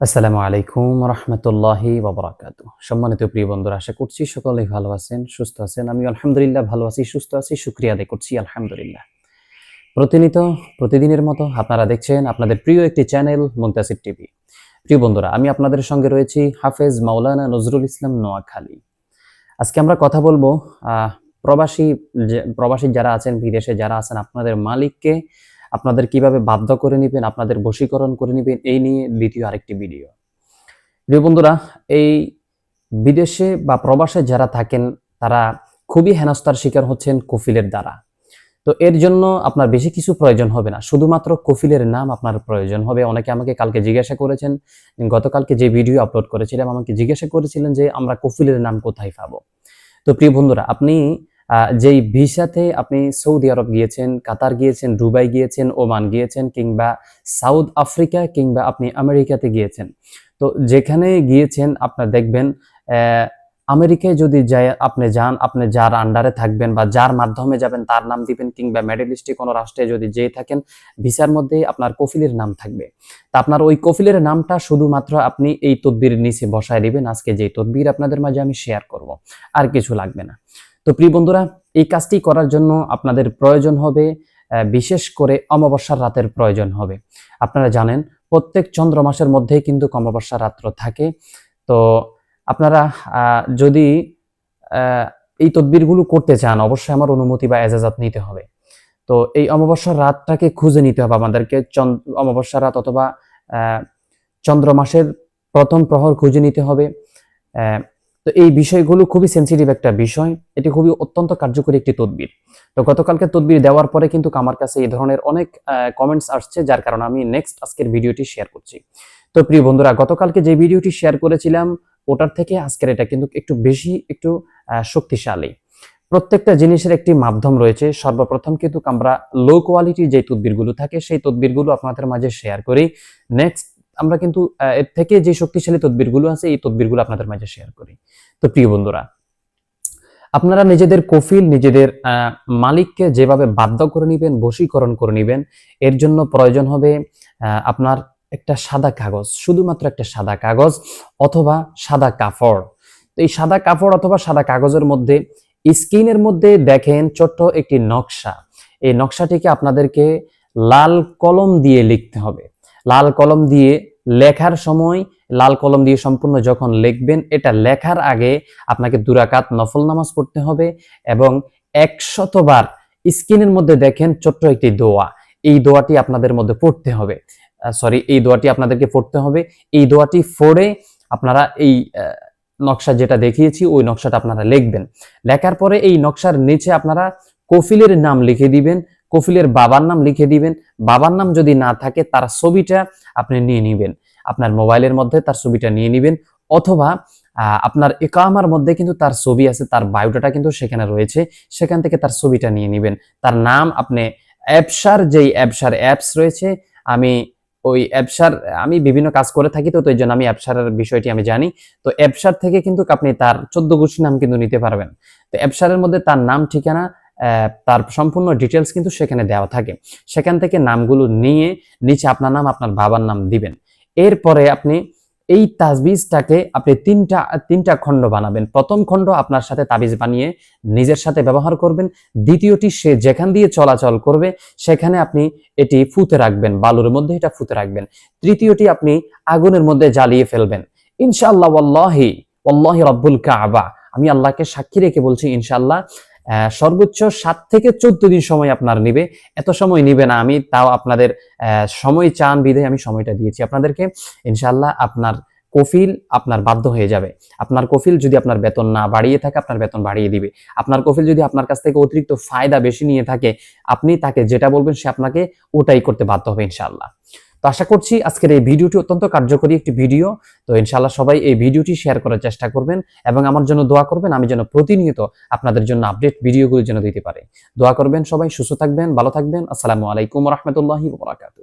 আসসালামু আলাইকুম রহমতুল্লাহি বাবরাকাত সম্মানিত প্রিয় বন্ধুরা, আশা করছি সকলেই ভালো আছেন, সুস্থ আছেন। আমি আলহামদুলিল্লাহ ভালো আছি, সুস্থ আছি, শুক্রিয়া আদায় করছি, আলহামদুলিল্লাহ। প্রতিনিয়ত, প্রতিদিনের মতো আপনারা দেখছেন আপনাদের প্রিয় একটি চ্যানেল মুন্তাসির টিভি। প্রিয় বন্ধুরা, আমি আপনাদের সঙ্গে রয়েছি হাফেজ মাওলানা নজরুল ইসলাম নোয়াখালী। আজকে আমরা কথা বলব প্রবাসী প্রবাসী যারা আছেন, বিদেশে যারা আছেন, আপনাদের মালিককে আপনাদের কীভাবে বাধ্য করে নেবেন, আপনাদের বশীকরণ করে নেবেন, এই নিয়ে দ্বিতীয় আরেকটি ভিডিও। প্রিয় বন্ধুরা, এই বিদেশে বা প্রবাসে যারা থাকেন, তারা খুবই হেনস্থার শিকার হচ্ছেন কফিলের দ্বারা। তো এর জন্য আপনার বেশি কিছু প্রয়োজন হবে না। শুধুমাত্র কফিলের নাম আপনার প্রয়োজন হবে। অনেকে আমাকে কালকে জিজ্ঞাসা করেছেন, গতকালকে যে ভিডিও আপলোড করেছিলাম, আমাকে জিজ্ঞাসা করেছিলেন যে আমরা কফিলের নাম কোথায় পাবো? তো প্রিয় বন্ধুরা, আপনি যেই ভিসাতে আপনি সৌদি আরব গিয়েছেন, কাতার গিয়েছেন, দুবাই গিয়েছেন, ওমান গিয়েছেন, কিংবা সাউথ আফ্রিকা কিংবা আপনি আমেরিকাতে গিয়েছেন। তো যেখানে গিয়েছেন আপনার দেখবেন আমেরিকায় যদি যায় আপনি যান, আপনি যার আন্ডারে থাকবেন বা যার মাধ্যমে যাবেন, তার নাম দিবেন কিংবা মিডল ইস্টে কোনো রাষ্ট্রে যদি যেয়ে থাকেন, ভিসার মধ্যে আপনার কফিলের নাম থাকবে। তা আপনার ওই কফিলের নামটা শুধুমাত্র আপনি এই তদবির নিচে বসায় দিবেন। আজকে যে তদবির আপনাদের মাঝে আমি শেয়ার করব, আর কিছু লাগবে না। তো প্রিয় বন্ধুরা, এই কাজটি করার জন্য আপনাদের প্রয়োজন হবে বিশেষ করে অমাবস্যার রাতের প্রয়োজন হবে। আপনারা জানেন, প্রত্যেক চন্দ্র মাসের মধ্যেই কিন্তু অমাবস্যা রাত্র থাকে। তো আপনারা যদি এই তদবিরগুলো করতে চান, অবশ্যই আমার অনুমতি বা এজাজাত নিতে হবে। তো এই অমাবস্যার রাতটাকে খুঁজে নিতে হবে আমাদেরকে। চন্দ্র অমাবস্যা রাত অথবা চন্দ্র মাসের প্রথম প্রহর খুঁজে নিতে হবে। তো এই বিষয়গুলো খুবই সেন্সিটিভ একটা বিষয়। এটি খুবই অত্যন্ত কার্যকরী একটি তদবির। তো গতকালকে তদবির দেওয়ার পরে কিন্তু আমার কাছে এই ধরনের অনেক কমেন্টস আসছে, যার কারণে আমি নেক্সট আজকের ভিডিওটি শেয়ার করছি। তো প্রিয় বন্ধুরা, গতকালকে যে ভিডিওটি শেয়ার করেছিলাম, ওটার থেকে আজকের এটা কিন্তু একটু বেশি, একটু শক্তিশালী। প্রত্যেকটা জিনিসের একটি মাধ্যম রয়েছে। সর্বপ্রথম কিন্তু আমরা লো কোয়ালিটির যে তদবিরগুলো থাকে, সেই তদবিরগুলো আপনাদের মাঝে শেয়ার করি। নেক্সট আমরা কিন্তু এর থেকে যে শক্তিশালী তদবিরগুলো আছে, এই তদবিরগুলো আপনাদের মাঝে শেয়ার করি। তো প্রিয় বন্ধুরা, আপনারা নিজেদের কফিল, নিজেদের মালিককে যেভাবে বাধ্য করে নেবেন, বশীকরণ করে নেবেন, এর জন্য প্রয়োজন হবে আপনার একটা সাদা কাগজ, শুধুমাত্র একটা সাদা কাগজ অথবা সাদা কাপড় তো এই সাদা কাপড় অথবা সাদা কাগজের মধ্যে স্ক্রিনের মধ্যে দেখেন ছোট্ট একটি নকশা। এই নকশাটিকে আপনাদেরকে লাল কলম দিয়ে লিখতে হবে। লাল কলম দিয়ে লেখার সময় লাল কলম দিয়ে সম্পূর্ণ যখন লিখবেন, এটা লেখার আগে আপনাকে দুরাকাত নফল নামাজ পড়তে হবে এবং একশতবার স্ক্রিনের মধ্যে দেখেন ছোট্ট একটি দোয়া। এই দোয়াটি আপনাদের মধ্যে পড়তে হবে। সরি এই দোয়াটি আপনাদেরকে পড়তে হবে। এই দোয়াটি পড়ে আপনারা এই নকশা যেটা দেখিয়েছি, ওই নকশাটা আপনারা লিখবেন। লেখার পরে এই নকশার নিচে আপনারা কফিলের নাম লিখে দিবেন। কফিলের বাবার নাম লিখে দিবেন। বাবার নাম যদি না থাকে, তার ছবিটা আপনি নিয়ে নিবেন। আপনার মোবাইলের মধ্যে তার ছবিটা নিয়ে নিবেন। অথবা আপনার একামার মধ্যে কিন্তু তার ছবি আছে, তার বায়োডাটা কিন্তু সেখানে রয়েছে। সেখান থেকে তার ছবিটা নিয়ে নিবেন। তার নাম আপনি অ্যাপসার যেই অ্যাপসার অ্যাপস রয়েছে, আমি ওই অ্যাপসার আমি বিভিন্ন কাজ করে থাকি তো এই জন্য আমি অ্যাপসারের বিষয়টি আমি জানি। তো অ্যাপসার থেকে কিন্তু আপনি তার চোদ্দ গোষ্ঠী নাম কিন্তু নিতে পারবেন। তো অ্যাপসারের মধ্যে তার নাম, ঠিকানা তার সম্পূর্ণ ডিটেলস কিন্তু সেখানে দেওয়া থাকে। সেখান থেকে নামগুলো নিয়ে নিচে আপনার নাম, আপনার বাবার নাম দিবেন। এরপরে আপনি এই তাজবিজটাকে আপনি তিনটা তিনটা খণ্ড বানাবেন। প্রথম খণ্ড আপনার সাথে তাবিজ বানিয়ে নিজের সাথে ব্যবহার করবেন। দ্বিতীয়টি সে যেখান দিয়ে চলাচল করবে, সেখানে আপনি এটি ফুতে রাখবেন, বালুর মধ্যে এটা ফুতে রাখবেন। তৃতীয়টি আপনি আগুনের মধ্যে জ্বালিয়ে ফেলবেন। ইনশাআল্লাহ, ওয়াল্লাহি ওয়াল্লাহি রব্বুল কাবা। আমি আল্লাহকে সাক্ষী রেখে বলছি, ইনশাআল্লাহ সর্বোচ্চ সাত থেকে চোদ্দ দিন সময় আপনার নিবে। এত সময় নিবে না আমি, তাও আপনাদের সময় চান বিধে আমি সময়টা দিয়েছি আপনাদেরকে। ইনশাল্লাহ আপনার কফিল আপনার বাধ্য হয়ে যাবে। আপনার কফিল যদি আপনার বেতন না বাড়িয়ে থাকে, আপনার বেতন বাড়িয়ে দিবে। আপনার কফিল যদি আপনার কাছ থেকে অতিরিক্ত ফায়দা বেশি নিয়ে থাকে, আপনি তাকে যেটা বলবেন সে আপনাকে ওটাই করতে বাধ্য হবে ইনশাআল্লাহ। তো আশা করছি আজকের এই ভিডিওটি অত্যন্ত কার্যকরী একটি ভিডিও। তো ইনশাল্লাহ সবাই এই ভিডিওটি শেয়ার করার চেষ্টা করবেন এবং আমার জন্য দোয়া করবেন, আমি যেন প্রতিনিয়ত আপনাদের জন্য আপডেট ভিডিওগুলো যেন দিতে পারে। দোয়া করবেন সবাই, সুস্থ থাকবেন, ভালো থাকবেন। আসসালামু আলাইকুম রহমতুল্লাহি বরাকাতু